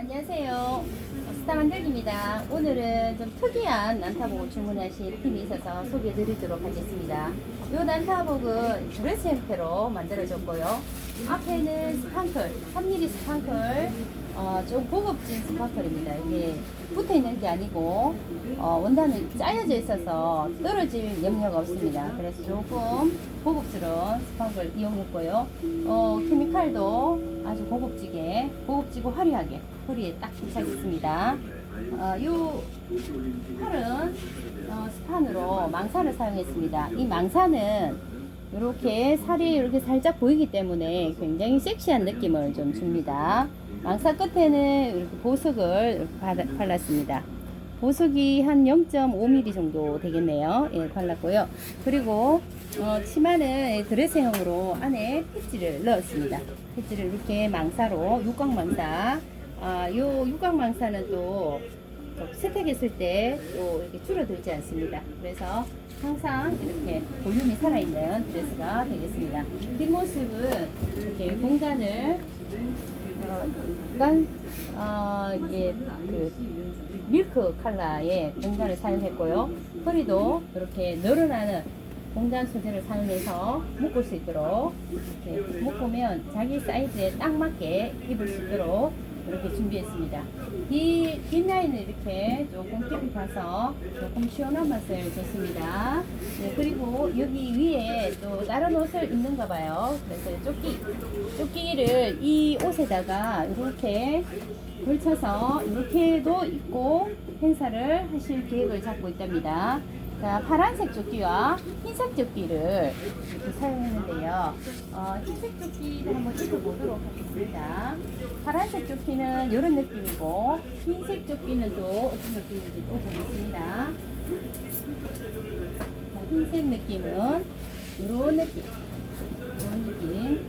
안녕하세요. 스타 만들기입니다. 오늘은 좀 특이한 난타복을 주문하신 팀이 있어서 소개해 드리도록 하겠습니다. 이 난타복은 드레스 형태로 만들어졌고요. 앞에는 스판클, 3mm 스판클, 어, 좀 고급진 스판클입니다. 이게 붙어 있는 게 아니고, 어, 원단은 짜여져 있어서 떨어질 염려가 없습니다. 그래서 조금 고급스러운 스판클 이용했고요. 어, 케미칼도 아주 고급지게, 고급지고 화려하게 허리에 딱 부착했습니다. 어, 요 팔은 어, 스판으로 망사를 사용했습니다. 이 망사는 이렇게 살이 이렇게 살짝 보이기 때문에 굉장히 섹시한 느낌을 좀 줍니다. 망사 끝에는 이렇게 보석을 발랐습니다. 보석이 한 0.5mm 정도 되겠네요. 예, 발랐고요. 그리고 어, 치마는 드레스형으로 안에 패치를 넣었습니다. 패치를 이렇게 망사로 육각 망사. 아, 요 육각 망사는 또 세탁했을 때 또 이렇게 줄어들지 않습니다. 그래서 항상 이렇게 볼륨이 살아있는 드레스가 되겠습니다. 뒷모습은 이렇게 공간을 어, 약간 어, 이게 그 밀크 컬러의 공간을 사용했고요. 허리도 이렇게 늘어나는 공간 소재를 사용해서 묶을 수 있도록 이렇게 묶으면 자기 사이즈에 딱 맞게 입을 수 있도록 이렇게 준비했습니다. 이 뒷라인을 이렇게 조금 깊이 봐서 조금 시원한 맛을 줬습니다. 네, 그리고 여기 위에 또 다른 옷을 입는가 봐요. 그래서 조끼, 조끼를 이 옷에다가 이렇게 걸쳐서 이렇게도 입고 행사를 하실 계획을 잡고 있답니다. 자, 파란색 조끼와 흰색 조끼를 이렇게 사용했는데요. 어, 흰색 조끼를 한번 입어보도록 하겠습니다. 파란색 조끼는 이런 느낌이고, 흰색 조끼는 또 어떤 느낌인지 또 보겠습니다. 자, 흰색 느낌은 이런 느낌. 이런 느낌.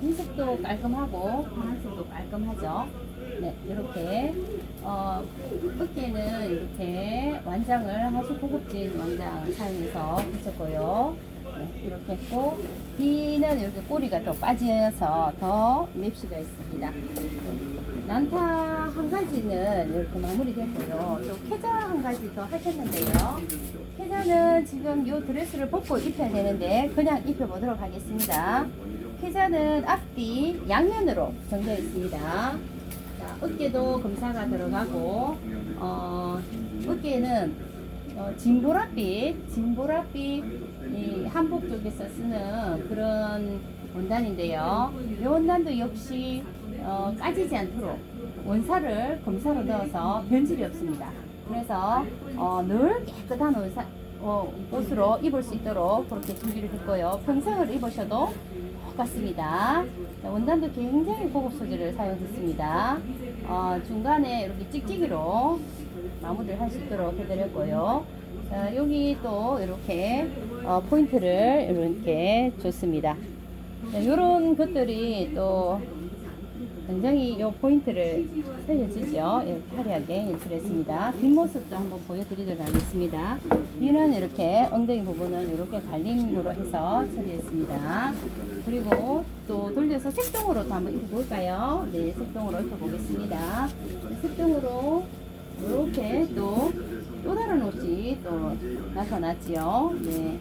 흰색도 깔끔하고 파란색도 깔끔하죠. 네, 이렇게 어, 어깨는 이렇게 완장을 아주 고급진 완장 사용해서 붙였고요. 네, 이렇게 했고 뒤는 이렇게 꼬리가 더 빠져서 더 맵시가 있습니다. 네, 난타 한 가지는 이렇게 마무리됐고요. 또 캐자 한 가지 더 하셨는데요. 캐자는 지금 이 드레스를 벗고 입혀야 되는데 그냥 입혀보도록 하겠습니다. 피자는 앞뒤 양면으로 정되어 있습니다. 자, 어깨도 검사가 들어가고, 어, 어깨는 어, 진보랏빛, 진보랏빛 이 한복 쪽에서 쓰는 그런 원단인데요. 이 원단도 역시 어, 까지지 않도록 원사를 검사로 넣어서 변질이 없습니다. 그래서 어, 늘 깨끗한 원사, 어, 옷으로 입을 수 있도록 그렇게 준비를 했고요. 평생을 입으셔도 똑같습니다. 자, 원단도 굉장히 고급 소재를 사용했습니다. 어, 중간에 이렇게 찍찍이로 마무리를 할 수 있도록 해드렸고요. 자, 여기 또 이렇게 어, 포인트를 이렇게 줬습니다. 이런 것들이 또 굉장히 이 포인트를 살려주죠. 이렇게 화려하게 연출했습니다. 뒷모습도 한번 보여드리도록 하겠습니다. 뒤는 이렇게 엉덩이 부분은 이렇게 갈림으로 해서 처리했습니다. 그리고 또 돌려서 색동으로 도 한번 입혀볼까요? 네, 색동으로 입혀보겠습니다. 색동으로 이렇게 또, 또 다른 옷이 또 나타났지요. 네.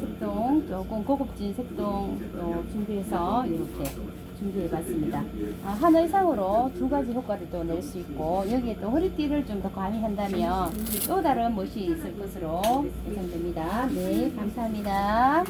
색동, 조금 고급진 색동 또 준비해서 이렇게 준비해봤습니다. 아, 한 의상으로 두 가지 효과를 또 낼 수 있고 여기에 또 허리띠를 좀 더 가미한다면 또 다른 멋이 있을 것으로 예상됩니다. 네, 감사합니다.